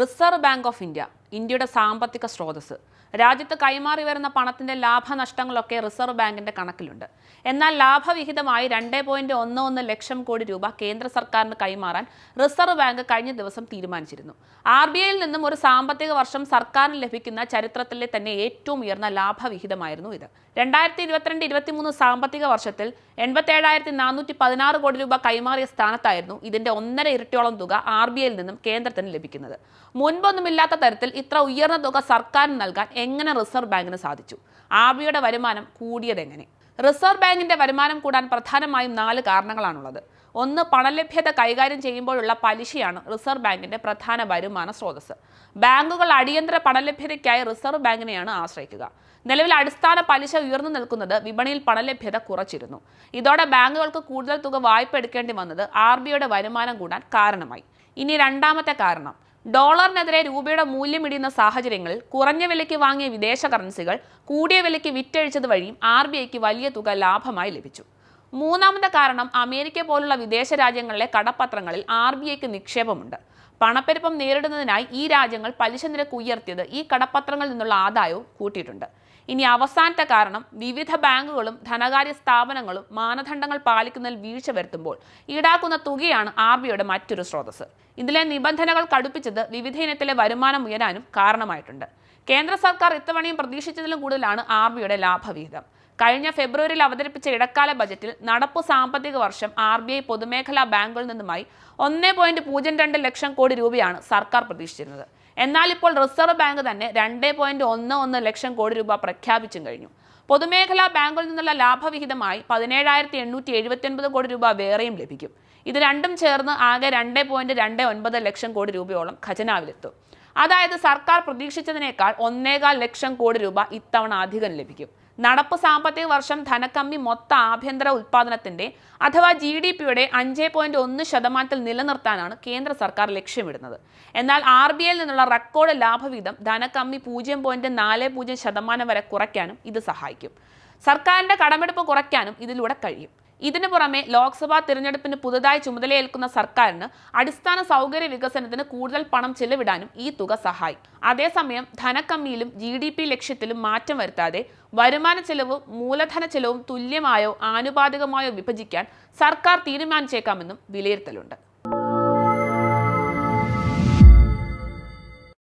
Reserve bank of India. ഇന്ത്യയുടെ സാമ്പത്തിക സ്രോതസ് രാജ്യത്ത് കൈമാറി വരുന്ന പണത്തിന്റെ ലാഭനഷ്ടങ്ങളൊക്കെ റിസർവ് ബാങ്കിന്റെ കണക്കിലുണ്ട്. എന്നാൽ ലാഭവിഹിതമായി രണ്ട് പോയിന്റ് ഒന്ന് ഒന്ന് ലക്ഷം കോടി രൂപ കേന്ദ്ര സർക്കാരിന് കൈമാറാൻ റിസർവ് ബാങ്ക് കഴിഞ്ഞ ദിവസം തീരുമാനിച്ചിരുന്നു. ആർ ബി ഐയിൽ നിന്നും ഒരു സാമ്പത്തിക വർഷം സർക്കാരിന് ലഭിക്കുന്ന ചരിത്രത്തിലെ തന്നെ ഏറ്റവും ഉയർന്ന ലാഭവിഹിതമായിരുന്നു ഇത്. രണ്ടായിരത്തി ഇരുപത്തിരണ്ട് ഇരുപത്തിമൂന്ന് സാമ്പത്തിക വർഷത്തിൽ എൺപത്തേഴായിരത്തി നാനൂറ്റി പതിനാറ് കോടി രൂപ കൈമാറിയ സ്ഥാനത്തായിരുന്നു ഇതിന്റെ ഒന്നര ഇരട്ടിയോളം തുക ആർ ബി ഐയിൽ നിന്നും കേന്ദ്രത്തിന് ലഭിക്കുന്നത്. മുൻപൊന്നുമില്ലാത്ത തരത്തിൽ ഇത്ര ഉയർന്ന തുക സർക്കാരിന് നൽകാൻ എങ്ങനെ റിസർവ് ബാങ്കിന് സാധിച്ചു? ആർ ബി ഐയുടെ വരുമാനം കൂടിയതെങ്ങനെ റിസർവ് ബാങ്കിന്റെ വരുമാനം കൂടാൻ പ്രധാനമായും നാല് കാരണങ്ങളാണുള്ളത്. ഒന്ന് പണലഭ്യത കൈകാര്യം ചെയ്യുമ്പോഴുള്ള പലിശയാണ് റിസർവ് ബാങ്കിന്റെ പ്രധാന വരുമാന സ്രോതസ് ബാങ്കുകൾ അടിയന്തര പണലഭ്യതയ്ക്കായി റിസർവ് ബാങ്കിനെയാണ് ആശ്രയിക്കുക. നിലവിൽ അടിസ്ഥാന പലിശ ഉയർന്നു നിൽക്കുന്നത് വിപണിയിൽ പണലഭ്യത കുറച്ചിരുന്നു. ഇതോടെ ബാങ്കുകൾക്ക് കൂടുതൽ തുക വായ്പ എടുക്കേണ്ടി വന്നത് ആർ ബിഐയുടെ വരുമാനം കൂടാൻ കാരണമായി. ഇനി രണ്ടാമത്തെ കാരണം. ഡോളറിനെതിരെ രൂപയുടെ മൂല്യം ഇടിയുന്ന സാഹചര്യങ്ങളിൽ കുറഞ്ഞ വിലയ്ക്ക് വാങ്ങിയ വിദേശ കറൻസികൾ കൂടിയ വിലയ്ക്ക് വിറ്റഴിച്ചത് വഴിയും ആർ ബി ഐക്ക് വലിയ തുക ലാഭമായി ലഭിച്ചു. മൂന്നാമത്തെ കാരണം അമേരിക്ക പോലുള്ള വിദേശ രാജ്യങ്ങളിലെ കടപ്പത്രങ്ങളിൽ ആർ ബി ഐക്ക് നിക്ഷേപമുണ്ട്. പണപ്പെരുപ്പം നേരിടുന്നതിനായി ഈ രാജ്യങ്ങൾ പലിശ നിരക്ക് ഉയർത്തിയത് ഈ കടപ്പത്രങ്ങളിൽ നിന്നുള്ള ആദായവും കൂട്ടിയിട്ടുണ്ട്. ഇനി അവസാനത്തെ കാരണം വിവിധ ബാങ്കുകളും ധനകാര്യ സ്ഥാപനങ്ങളും മാനദണ്ഡങ്ങൾ പാലിക്കുന്നതിൽ വീഴ്ച വരുത്തുമ്പോൾ ഈടാക്കുന്ന തുകയാണ് ആർ ബിയുടെ മറ്റൊരു സ്രോതസ് ഇതിലെ നിബന്ധനകൾ കടുപ്പിച്ചത് വിവിധ ഇനത്തിലെ വരുമാനം ഉയരാനും കാരണമായിട്ടുണ്ട്. കേന്ദ്ര സർക്കാർ ഇത്തവണയും പ്രതീക്ഷിച്ചതിലും കൂടുതലാണ് ആർ ബിയുടെ ലാഭവിഹിതം. കഴിഞ്ഞ ഫെബ്രുവരിയിൽ അവതരിപ്പിച്ച ഇടക്കാല ബജറ്റിൽ നടപ്പു സാമ്പത്തിക വർഷം ആർ ബി ഐ പൊതുമേഖലാ ബാങ്കുകളിൽ നിന്നുമായി ഒന്നേ പോയിന്റ് പൂജ്യം രണ്ട് ലക്ഷം കോടി രൂപയാണ് സർക്കാർ പ്രതീക്ഷിച്ചിരുന്നത്. എന്നാൽ ഇപ്പോൾ റിസർവ് ബാങ്ക് തന്നെ രണ്ട് പോയിന്റ് ഒന്ന് ഒന്ന് ലക്ഷം കോടി രൂപ പ്രഖ്യാപിച്ചും കഴിഞ്ഞു. പൊതുമേഖലാ ബാങ്കുകളിൽ നിന്നുള്ള ലാഭവിഹിതമായി പതിനേഴായിരത്തി എണ്ണൂറ്റി എഴുപത്തി ഒൻപത് കോടി രൂപ വേറെയും ലഭിക്കും. ഇത് രണ്ടും ചേർന്ന് ആകെ രണ്ട് പോയിന്റ് രണ്ട് ഒൻപത് ലക്ഷം കോടി രൂപയോളം ഖജനാവിലെത്തും. അതായത് സർക്കാർ പ്രതീക്ഷിച്ചതിനേക്കാൾ ഒന്നേകാൽ ലക്ഷം കോടി രൂപ ഇത്തവണ അധികം ലഭിക്കും. നടപ്പ് സാമ്പത്തിക വർഷം ധനക്കമ്മി മൊത്ത ആഭ്യന്തര ഉൽപാദനത്തിന്റെ അഥവാ ജി ഡി പിയുടെ അഞ്ച് പോയിന്റ് ഒന്ന് ശതമാനത്തിൽ നിലനിർത്താനാണ് കേന്ദ്ര സർക്കാർ ലക്ഷ്യമിടുന്നത്. എന്നാൽ ആർ ബി ഐയിൽ നിന്നുള്ള റെക്കോർഡ് ലാഭവിഹിതം ധനക്കമ്മി പൂജ്യം പോയിന്റ് നാല് പൂജ്യം ശതമാനം വരെ കുറയ്ക്കാനും ഇത് സഹായിക്കും. സർക്കാരിന്റെ കടമെടുപ്പ് കുറയ്ക്കാനും ഇതിലൂടെ കഴിയും. ഇതിനു പുറമെ ലോക്സഭാ തിരഞ്ഞെടുപ്പിന് പുതുതായി ചുമതലയേൽക്കുന്ന സർക്കാരിന് അടിസ്ഥാന സൗകര്യ വികസനത്തിന് കൂടുതൽ പണം ചെലവിടാനും ഈ തുക സഹായിക്കും അതേസമയം ധനക്കമ്മിയിലും ജി ഡി പി ലക്ഷ്യത്തിലും മാറ്റം വരുത്താതെ വരുമാന ചെലവും മൂലധന ചെലവും തുല്യമായോ ആനുപാതികമായോ വിഭജിക്കാൻ സർക്കാർ തീരുമാനിച്ചേക്കാമെന്നും വിലയിരുത്തലുണ്ട്.